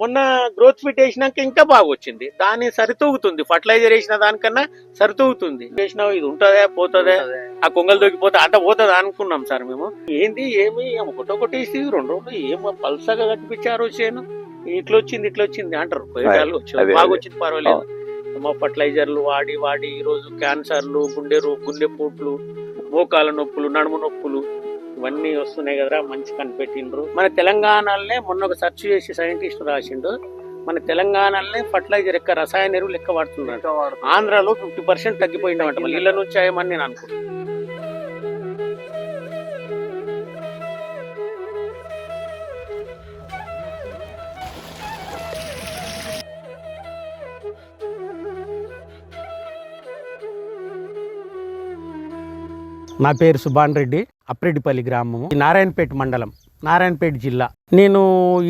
మొన్న growth fit వేసినాక ఇంకా బాగా వచ్చింది. దాన్ని సరితూగుతుంది. ఫర్టిలైజర్ వేసిన దానికన్నా సరితూగుతుంది. వేసినావు ఇది ఉంటుందా పోతుందా ఆ కొంగలు దొరికిపోతే అంత పోతుంది అనుకున్నాం సార్ మేము. ఏంది ఏమి ఒకటి ఒకటి వేసి రెండు రెండు ఏం పల్సగా కట్టిపించారు చేను ఇట్లా వచ్చింది ఇట్లా వచ్చింది. అంటారు బాగా. వచ్చింది పర్వాలేదు. ఏమో ఫర్టిలైజర్లు వాడి వాడి ఈ రోజు క్యాన్సర్లు గుండె రో- గుండె పోట్లు మోకాల నొప్పులు నడుము నొప్పులు ఇవన్నీ వస్తున్నాయి కదరా మంచి కనిపెట్టిండ్రు మన తెలంగాణలోనే మొన్న ఒక సెర్చ్ చేసి సైంటిస్ట్ రాసిండు. మన తెలంగాణలోనే ఫర్టిలైజర్ ఎక్క రసాయన ఎరువులు లెక్క వాడుతున్నారు ఆంధ్రాలో ఫిఫ్టీ పర్సెంట్ తగ్గిపోయిందన్నమాట. మళ్ళీ ఇళ్ళ నుంచి అయ్యమని నేను అనుకుంటున్నాను నా పేరు సుభాన్ రెడ్డి. అప్రెడ్డిపల్లి గ్రామము నారాయణపేట మండలం నారాయణపేట జిల్లా. నేను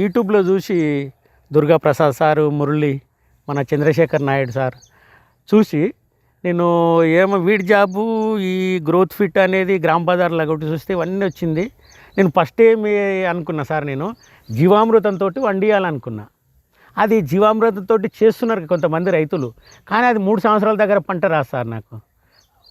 యూట్యూబ్లో చూసి దుర్గా ప్రసాద్ సారు మురళి మన చంద్రశేఖర్ నాయుడు సార్ చూసి నేను ఏమో వీడి జాబు ఈ గ్రోత్ ఫిట్ అనేది గ్రామ బజార్లో ఒకటి చూస్తే ఇవన్నీ వచ్చింది. నేను ఫస్ట్ ఏమి అనుకున్నా సార్ నేను జీవామృతంతో వండియాలనుకున్నా. అది జీవామృతంతో చేస్తున్నారు కొంతమంది రైతులు కానీ అది మూడు సంవత్సరాల దగ్గర పంట రాదు సార్ నాకు.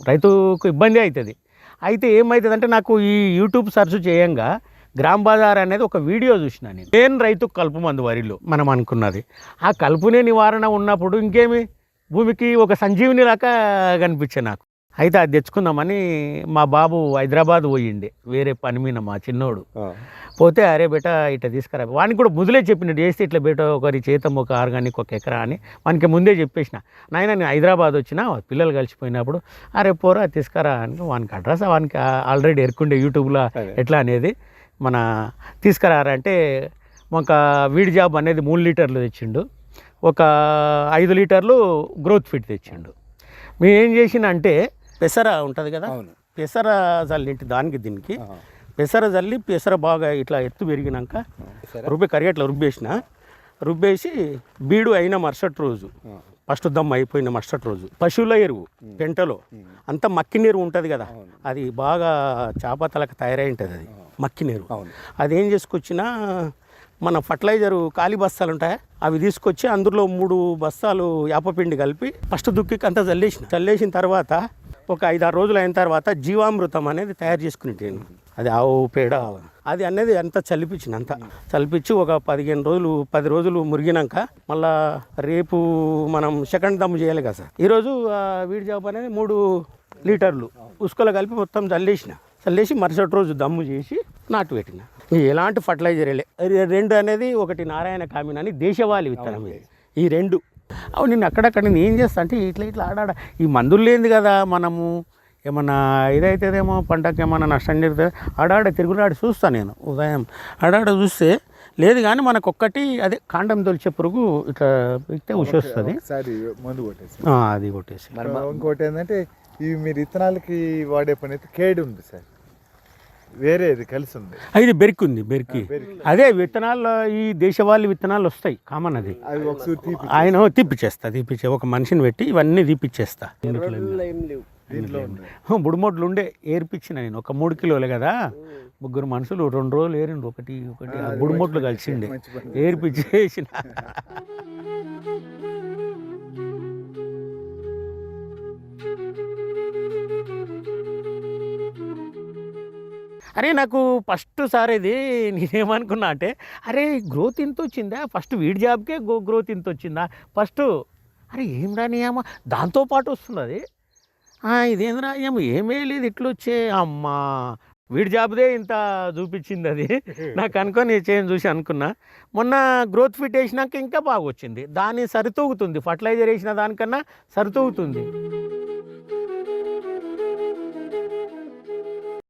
రైతుకు ఇబ్బంది అవుతుంది. అయితే ఏమవుతుందంటే నాకు ఈ యూట్యూబ్ సర్చ్ చేయంగా గ్రామ్ బజార్ అనేది ఒక వీడియో చూసిన నేను. నేను రైతు కలుపు మందు వరిలో మనం అనుకున్నది. ఆ కలుపునే నివారణ ఉన్నప్పుడు ఇంకేమి? భూమికి ఒక సంజీవిని లాగా కనిపించే నాకు. అయితే అది తెచ్చుకుందామని మా బాబు హైదరాబాద్ పోయిండే. వేరే పని మీద మా చిన్నోడు. పోతే అరే బేట ఇట్లా తీసుకురా. వానికి కూడా ముదిలే చెప్పినట్టు చేస్తే ఇట్లా బేట ఒకరి చేతం ఒక ఆర్గానిక్ ఒక ఎకరా అని వానికి ముందే చెప్పేసిన. నాయన నేను హైదరాబాద్ వచ్చిన పిల్లలు కలిసిపోయినప్పుడు అరే పోరా తీసుకురా అని వానికి అడ్రస్ వానికి ఆల్రెడీ ఎరుకుండే యూట్యూబ్లో. ఎట్లా అనేది మన తీసుకురారా అంటే ఒక వీడి జాబ్ అనేది మూడు లీటర్లు తెచ్చిండు. ఒక ఐదు లీటర్లు గ్రోత్ ఫిట్ తెచ్చిండు. మేము ఏం చేసిన అంటే పెసర ఉంటుంది కదా? పెసర చల్లింటి దానికి దీనికి. పెసర చల్లి పెసర బాగా ఇట్లా ఎత్తు పెరిగినాక. రుబ్బి కరిగేట్లా రుబ్బేసిన. రుబ్బేసి బీడు అయిన మరుసటి రోజు. ఫస్ట్ దమ్ అయిపోయిన మరుసటి రోజు పశువుల ఎరువు పెంటలో. అంత మక్కి నీరు ఉంటుంది కదా. అది బాగా చాపతలకు తయారై ఉంటుంది అది మక్కి నీరు. అవును. అదేం చేసుకొచ్చినా మన ఫర్టిలైజరు ఖాళీ బస్తాలు ఉంటాయి? అవి తీసుకొచ్చి అందులో మూడు బస్తాలు యాపపిండి కలిపి ఫస్ట్ దుక్కి అంతా చల్లేసిన చల్లేసిన తర్వాత ఒక ఐదారు రోజులు అయిన తర్వాత జీవామృతం అనేది తయారు చేసుకునేటాను అది ఆవు పేడ అది అనేది అంతా చలిపించింది అంతా చలిపించి ఒక పదిహేను రోజులు పది రోజులు మురిగినాక మళ్ళా రేపు మనం సెకండ్ దమ్ము చేయాలి కదా సార్. ఈరోజు వీడి జాబ్ అనేది మూడు లీటర్లు. ఉసుకలో కలిపి మొత్తం చల్లేసిన. చల్లేసి మరుసటి రోజు దమ్ము చేసి నాటు పెట్టిన. ఎలాంటి ఫర్టిలైజర్ రెండు అనేది ఒకటి నారాయణ కామిన్ అని దేశవాళి విత్తనం ఈ రెండు అవు నేను అక్కడక్కడ నేను ఏం చేస్తా? అంటే ఇట్లా ఇట్లా ఆడాడ ఈ మందులు లేనిది కదా మనము. ఏమన్నా ఇదైతేదేమో పంటకి ఏమన్నా నష్టం జరిగితే ఆడాడ తిరుగులాడి చూస్తాను నేను ఉదయం. ఆడాడ చూస్తే లేదు కానీ మనకు ఒక్కటి అదే కాండం తొలిచే పురుగు ఇట్లా ఇస్తే ఉషొస్తుంది మందు కొట్టేసి. అది కొట్టేసి. ఇంకోటి ఏంటంటే ఇవి మీరు విత్తనాలకి వాడే పని అయితే కేడు ఉంది సార్. వేరేది కలిసి ఉంది ఇది బెరికి. ఉంది బెరికి. అదే విత్తనాలు ఈ దేశవాళీ విత్తనాలు వస్తాయి కామన్ అది. ఆయన తీపిచ్చేస్తా తీపిచ్చే ఒక మనిషిని పెట్టి ఇవన్నీ తీపిచ్చేస్తా. బుడిమొడ్లు ఉండే ఏర్పించిన నేను ఒక మూడు కిలోలే కదా. ముగ్గురు మనుషులు రెండు రోజులు ఏరిండు ఒకటి ఒకటి ఆ బుడిమొడ్లు కలిసిండే. ఏర్పించేసిన. అరే నాకు ఫస్ట్ సార్ ఇది నేనేమనుకున్నా అంటే అరే గ్రోత్ ఇంత వచ్చిందా? ఫస్ట్ వీడి జాబ్కే గో గ్రోత్ ఇంత వచ్చిందా? ఫస్ట్ అరే ఏం రాని ఏమో దాంతోపాటు వస్తున్నది. ఇదేంద్రా? ఏమో ఏమీ లేదు ఇట్లా వచ్చే అమ్మా వీడి జాబ్దే ఇంత చూపించింది అది నాకు అనుకొని చేయని చూసి అనుకున్నా. మొన్న గ్రోత్ ఫిట్ వేసినాక ఇంకా బాగా వచ్చింది. దాన్ని సరితూగుతుంది. ఫర్టిలైజర్ వేసిన దానికన్నా సరితూగుతుంది.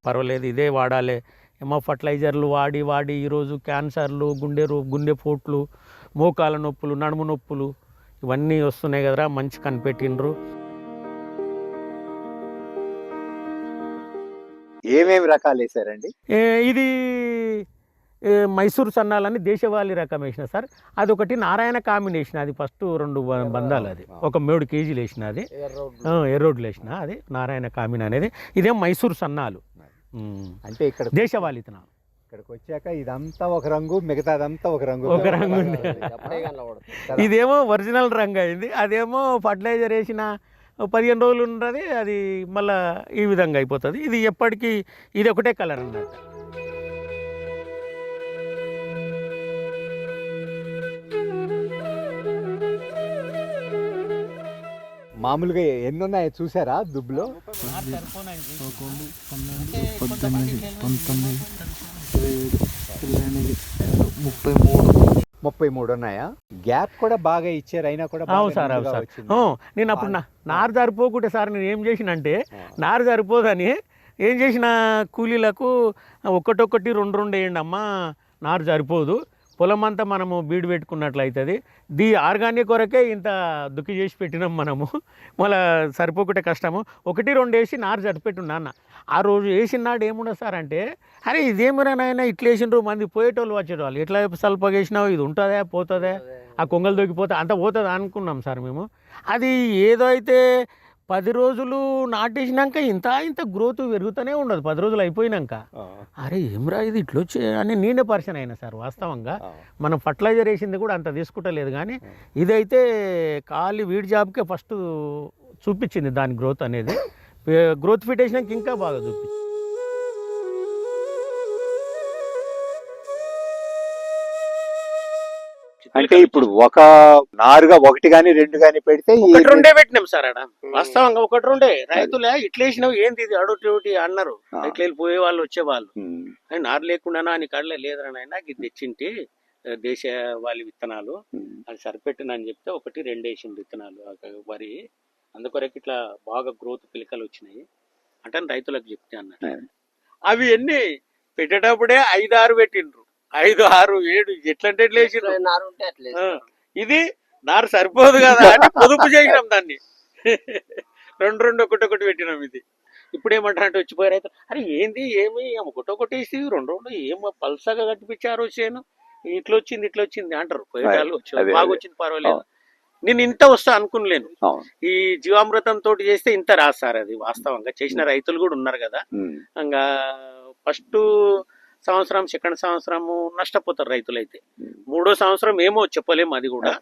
పర్వాలేదు ఇదే వాడాలి. ఏమో ఫర్టిలైజర్లు వాడి వాడి ఈరోజు క్యాన్సర్లు గుండె రో గుండె పోట్లు మోకాల నొప్పులు నడుము నొప్పులు ఇవన్నీ వస్తున్నాయి కదరా మంచి కనిపెట్టిండ్రు. ఏమేమి రకాలు వేసారండి ఇది మైసూర్ సన్నాలని దేశవాళీ రకం వేసిన సార్. అది ఒకటి నారాయణ కాంబినేషన్ అది ఫస్ట్ రెండు బంధాలు అది. ఒక మూడు కేజీలు వేసిన అది. ఎర్రోడ్లు వేసిన అది నారాయణ కామిన్ అనేది. ఇదేం మైసూర్ సన్నాలు. అంటే ఇక్కడ దేశవాళీ విత్తనాలు ఇక్కడికి వచ్చాక ఇదంతా ఒక రంగు మిగతాదంతా ఒక రంగు. ఒక రంగు? ఇదేమో ఒరిజినల్ రంగు అయింది. అదేమో ఫర్టిలైజర్ వేసిన పదిహేను రోజులు ఉన్నది అది మళ్ళా ఈ విధంగా అయిపోతుంది. ఇది ఎప్పటికీ ఇది ఒకటే కలర్ అన్నట్టు మామూలుగా ఎన్ని ఉన్నాయో చూసారా దుబ్బులో? పద్దెనిమిది పంతొమ్మిది ముప్పై మూడు ముప్పై మూడు ఉన్నాయా? గ్యాప్ కూడా బాగా ఇచ్చారు అయినా కూడా బాగా అవును సార్ అవును సార్. నేను అప్పుడు నా నారు సరిపోకుంటే సార్ నేను ఏం చేసిన అంటే నారు సరిపోదని ఏం చేసిన కూలీలకు ఒకటొక్కటి రెండు రెండు వేయండి అమ్మా నారు సరిపోదు పొలం అంతా మనము బీడు పెట్టుకున్నట్లయితుంది. దీ ఆర్గానిక్ కొరకే ఇంత దుక్కి చేసి పెట్టినాం మనము. మళ్ళీ సరిపోకుంటే కష్టము. ఒకటి రెండు వేసి నారు సరిపెట్టున్నా అన్న ఆ రోజు వేసిన నాడు ఏముండదు సార్ అంటే అరే ఇదేమిరా నాయన ఇట్లా వేసిండ్రు మంది పోయేటోళ్ళు వచ్చేటోళ్ళు ఎట్లా సల్పగా వేసినావు ఇది ఉంటుందా పోతుందా ఆ కొంగలు దొరికిపోతే అంత పోతుంది అనుకున్నాం సార్ మేము. అది ఏదో అయితే పది రోజులు నాటేసినాక ఇంత ఇంత గ్రోత్ పెరుగుతూనే ఉండదు. పది రోజులు అయిపోయినాక. అరే ఏమ్రా ఇది ఇట్లా వచ్చే అని నేనే పరిచయం అయినా సార్ వాస్తవంగా. మనం ఫర్టిలైజర్ వేసింది కూడా అంత తీసుకుంటలేదు కానీ ఇదైతే ఖాళీ వీడి జాబ్కే ఫస్ట్ చూపించింది దాని గ్రోత్ అనేది. గ్రోత్ ఫిట్ వేసినాక ఇంకా బాగా చూపించింది. అంటే ఇప్పుడు ఒక నారుగా ఒకటి గాని రెండు గాని పెడితే ఒకటి రెండే పెట్టినాం సార్ ఆడ. వాస్తవంగా ఒకటి రెండే. రైతులే ఇట్లా వేసినావు ఏంది ఇది? అడుగుటి అన్నారు. ఇట్లా వెళ్ళిపోయే వాళ్ళు వచ్చేవాళ్ళు నారు లేకుండా నీ కడలే లేదురా నాయన? ఇది తెచ్చింటి దేశ వాళ్ళ విత్తనాలు. అది సరిపెట్టినని చెప్తే ఒకటి రెండు వేసిండు విత్తనాలు. వరి. అందుకొరకు ఇట్లా బాగా గ్రోత్ పిలకలు వచ్చినాయి. అంటే రైతులకు చెప్తే అన్నట్టు. అవి ఎన్ని? పెట్టేటప్పుడే ఐదు ఆరు పెట్టిండ్రు. ఐదు ఆరు ఏడు ఎట్లంటే ఆ, ఇది నారు సరిపోదు కదా అని పొదుపు చేసినాం దాన్ని. రెండు రెండు ఒకటి ఒకటి పెట్టినాం ఇది. ఇప్పుడు ఏమంటారంటే వచ్చిపోయారు అయితే అరే ఏంది ఏమి ఒకటి ఒకటి వేసి రెండు రెండు ఏం పల్సగా కట్టిపించారు చేను ఇట్లా వచ్చింది ఇట్లా వచ్చింది అంటారు. వచ్చి బాగా. వచ్చింది పర్వాలేదు. నేను ఇంత వస్తా అనుకునలేను. అవును. ఈ జీవామృతం తోటి చేస్తే ఇంత రాదు సార్ అది వాస్తవంగా. చేసిన రైతులు కూడా ఉన్నారు కదా. ఇంకా ఫస్ట్ సంవత్సరం సెకండ్ సంవత్సరము నష్టపోతారు రైతులైతే. మూడో సంవత్సరం ఏమో చెప్పలేము అది కూడా.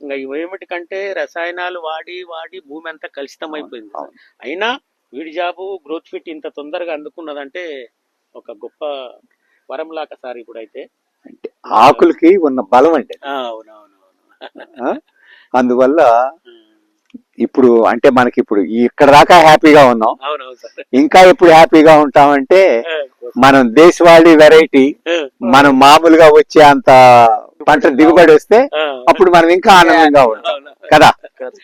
ఇంకా ఇవేమిటికంటే రసాయనాలు వాడి వాడి భూమి అంతా కలుషితం అయిపోయింది. అయినా వీడి జాబు గ్రోత్ ఫిట్ ఇంత తొందరగా అందుకున్నదంటే ఒక గొప్ప వరం లాక సార్ ఇప్పుడైతే అంటే ఆకులకి ఉన్న బలం ఆ? అందువల్ల ఇప్పుడు అంటే మనకి ఇప్పుడు ఇక్కడ దాకా హ్యాపీగా ఉన్నాం. ఇంకా ఎప్పుడు హ్యాపీగా ఉంటామంటే మనం దేశవాళీ వెరైటీ మనం మామూలుగా వచ్చే అంత పంట దిగుబడి వస్తే అప్పుడు మనం ఇంకా ఆనందంగా ఉంటాం. కదా?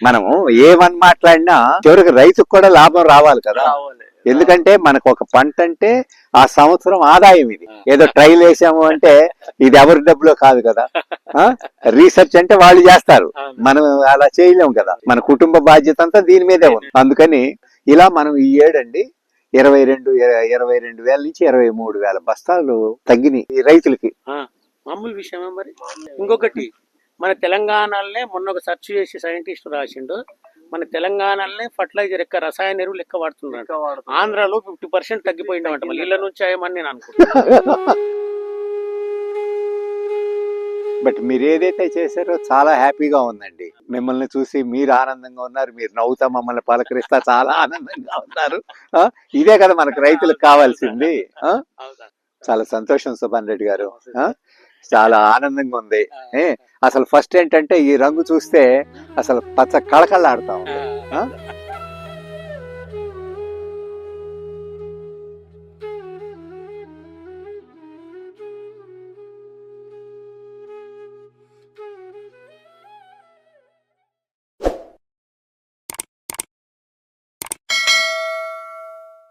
మనము ఏమని మాట్లాడినా చివరికి రైతుకు కూడా లాభం రావాలి కదా? ఎందుకంటే మనకు ఒక పంట అంటే ఆ సంవత్సరం ఆదాయం ఇది. ఏదో ట్రైల్ వేసాము అంటే ఇది ఎవరి డబ్బులో కాదు కదా. రీసెర్చ్ అంటే వాళ్ళు చేస్తారు. మనం అలా చేయలేము కదా. మన కుటుంబ బాధ్యత అంతా దీని మీదే ఉంది. అందుకని ఇలా మనం ఈ ఏడండి ఇరవై రెండు ఇరవై రెండు వేల నుంచి ఇరవై మూడు వేల బస్తాలు తగ్గినాయి ఈ రైతులకి. మామూలు విషయమే మరి? ఇంకొకటి మన తెలంగాణలోనే మొన్న ఒక సెర్చ్ చేసి సైంటిస్ట్ రాసిండు. మన తెలంగాణలోనే ఫర్టిలైజర్ ఎక్క రసాయన ఎరువులు లెక్క వాడుతున్నాడు. ఆంధ్రాలో ఫిఫ్టీ పర్సెంట్ తగ్గిపోయిందన్నమాట మళ్ళీ ఇళ్ళ నుంచి అయ్యమని నేను అనుకుంటున్నాను. బట్ మీరు ఏదైతే చేశారో చాలా హ్యాపీగా ఉందండి. మిమ్మల్ని చూసి మీరు ఆనందంగా ఉన్నారు. మీరు నవ్వుతా మమ్మల్ని పలకరిస్తా చాలా ఆనందంగా ఉన్నారు? ఇదే కదా మనకు రైతులకు కావాల్సింది? చాలా సంతోషం సుభాన్ రెడ్డి గారు? చాలా ఆనందంగా ఉంది. అసలు ఫస్ట్ ఏంటంటే ఈ రంగు చూస్తే అసలు పచ్చ కళకళలాడుతాం ఆ?